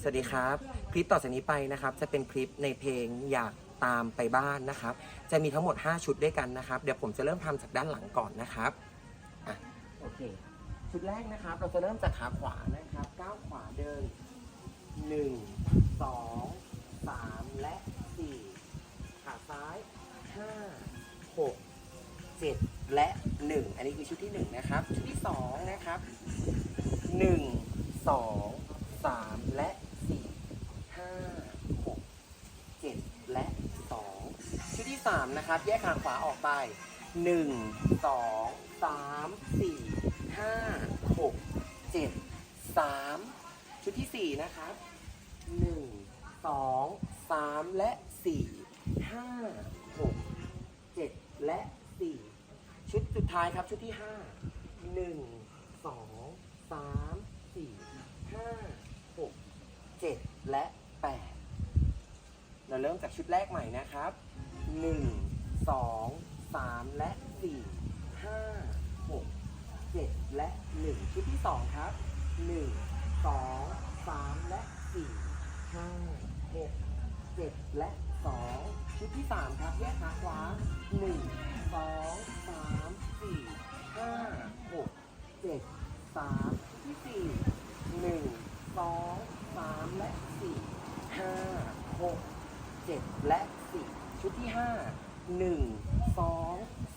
สวัสดีครับ คลิปต่อจากนี้ไปนะครับ จะเป็นคลิปในเพลงอยากตามไปบ้านนะครับ จะมีทั้งหมด 5 ชุดด้วยกันนะครับ เดี๋ยวผมจะเริ่มทำจากด้านหลังก่อนนะครับอะโอเค ชุดแรกนะครับ เราจะเริ่มจากขาขวานะครับก้าวขวาเดิน 1 2 3 และ 4 ขาซ้าย 5 6 7 และ 1 อันนี้คือชุดที่ 1 นะครับ ชุดที่ 2 นะครับ 1 2 3 และ 4 5 6 7 และ 2 ชุดที่ 3 นะครับ แยกขางขวาออกไป 1 2 3 4 5 6 7 3 ชุดที่ 4 นะครับ 1 2 3 และ 4 5 6 7 และ 4 ชุดสุดท้ายครับชุดที่ 5 1 2 3 4 5 6 7 และ 8 เราเริ่มจากชุดแรกใหม่นะครับ หนึ่งสองสามและสี่ห้าหกเจ็ดและหนึ่งชุดที่สองครับหนึ่งสองสามและสี่ห้าหกเจ็ดและสองชุดที่สามครับแยกขาขวาหนึ่งสองสามสี่ห้าหกเจ็ดสามชุดที่สี่หนึ่งสองสามและสี่ห้าหกเจ็ดและสี่ ชุดที่5 1 2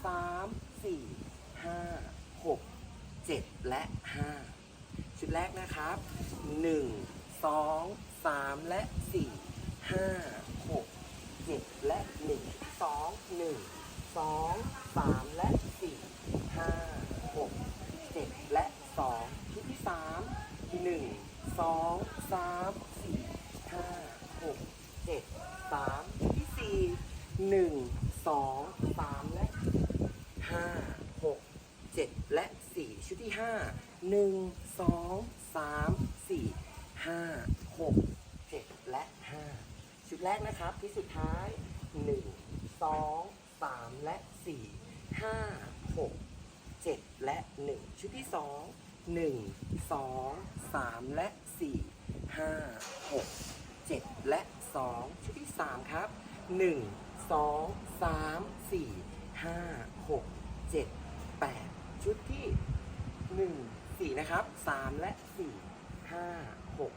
3 4 5 6 7และ5ชุดแรกนะครับ1 2 3และ4 5 6 7และ1ชุดที่2 1 2 3และ4 5 6 7และ2ชุดที่3 1 2 3 4 5 6 7 3ชุดที่4 1 2 3และ5 6 7และ4ชุดที่5 1 2 3 4 5 6 7และ5ชุดแรกนะครับที่สุดท้าย1 2 3และ4 5 6 7และ1ชุดที่2 1 2 3และ4 5 6 7และ2ชุดที่3ครับ 1 2 3 4 5 6 7 8ชุดที่1 4นะครับ3และ4 5 6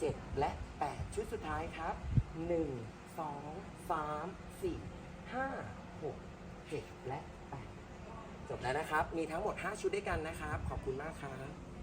7และ8ชุดสุดท้ายครับ1 2 3 4 5 6 7และ8จบแล้วนะครับ มีทั้งหมด 5 ชุดด้วยกันนะครับ ขอบคุณมากครับ